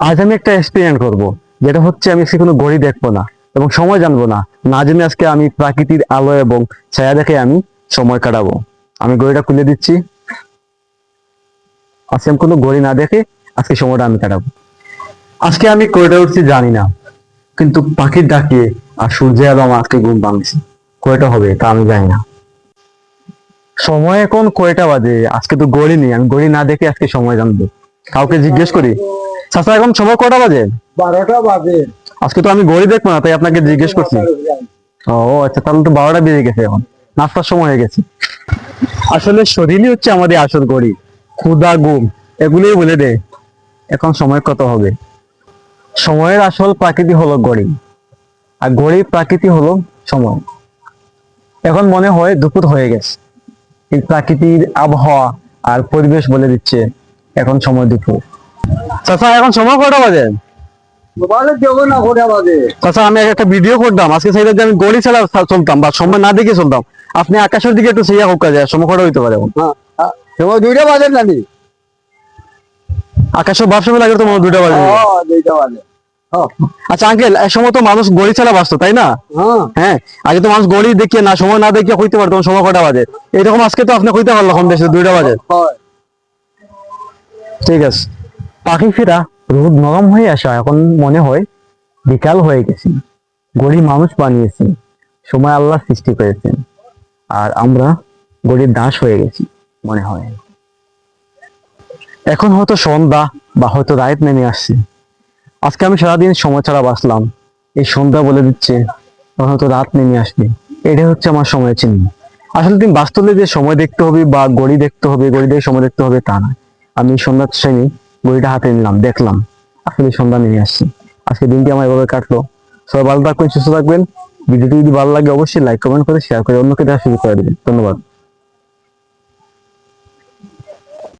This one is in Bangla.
আজ আমি একটা এক্সপেরিমেন্ট করব, যেটা হচ্ছে আমি আজকে কোনো ঘড়ি দেখব না এবং সময় জানব না। না জেনে আজকে আমি প্রাকৃতির আলো এবং ছায়া দেখে আমি সময় কাটাবো। আমি ঘড়িটা খুলে দিচ্ছি। আজকে আমি কোনো ঘড়ি না দেখে আজকে সময়টা আমি কাটাবো। আজকে আমি কয়টা উঠছি জানি না, কিন্তু পাখির ডাকে আর সূর্যের আলো আমার আজকে ঘুম ভাঙছে। কয়টা হবে তা আমি জানি না। সময় এখন কয়টা বাজে? আজকে তো গড়ি নেই, আমি গড়ি না দেখে আজকে সময় জানব। কাউকে জিজ্ঞেস করি চাচা এখন সময় কটা বাজে? বারোটা বাজে। আজকে তো আমি গড়ি দেখব না তাই আপনাকে জিজ্ঞেস করছি। ও আচ্ছা তাহলে তো বারোটা বেজে গেছে এখন। নাস্তার সময় হয়ে গেছে। আসলে শরীরই হচ্ছে আমাদের আসল গড়ি ক্ষুদা গুম এগুলোই বলে দে। এখন সময় কত হবে? সময়ের আসল প্রাকৃতি হলো গড়ি আর গড়ির প্রাকৃতি হলো সময়। এখন মনে হয় দুপুর হয়ে গেছে। এই প্রাকৃতির আবহাওয়া আর পরিবেশ বলে দিচ্ছে এখন সময় দুপুর। চাচা এখন সময় কটা বাজে? চাচা আমি একটা ভিডিও করতাম। আজকে সেই আমি গড়ি ছাড়া চলতাম বা সময় না দেখে চলতাম। আপনি আকাশের দিকে একটু হোক সময় কটা হইতে পারে? হ্যাঁ হ্যাঁ। তোমার দুইটা বাজে ভাব সময় লাগে তো মনে দুইটা বাজে। দুইটা বাজে। হ্যাঁ। আচ্ছা আঙ্কেল এক সময় তো মানুষ গড়ি ছাড়া বাঁচতো তাই না? হ্যাঁ। হ্যাঁ আগে তো মানুষ গড়ি দেখিয়ে না সময় না দেখিয়ে হইতে পারতো সময় কটা বাজে? এরকম আজকে তো আপনি হইতে পারল কম বেশি দুইটা বাজে। ঠিক আছে। পাখি ফেরা রোদ নরম হয়ে আসা এখন মনে হয় বিকাল হয়ে গেছে। গরিব মানুষ বানিয়েছে। সময় আল্লাহ সৃষ্টি করেছেন। আর আমরা গড়ির দাস হয়ে গেছি, মনে হয়। এখন হয়তো সন্ধ্যা বা হয়তো রাত নেমে আসছে। আজকে আমি সারাদিন সময় ছাড়া বাঁচলাম। এই সন্ধ্যা বলে দিচ্ছে হয়তো রাত নেমে আসবে। এটাই হচ্ছে আমার সময় চিহ্ন। আসলে তুমি বাস্তবে যে সময় দেখতে হবে বা গড়ি দেখতে হবে গড়ি দেখে সময় দেখতে হবে তা না। আমি সন্ধ্যার শ্রেণি বইটা হাতে নিলাম, দেখলাম। আসলে সন্ধ্যা নিয়ে আসছি। আজকে দিনটি আমার এভাবে কাটলো। সবাই ভালো থাকবেন, সুস্থ থাকবেন। ভিডিওটি যদি ভালো লাগে, অবশ্যই লাইক কমেন্ট করে শেয়ার করে অন্যকে দেওয়া শুরু করে দেবেন। ধন্যবাদ।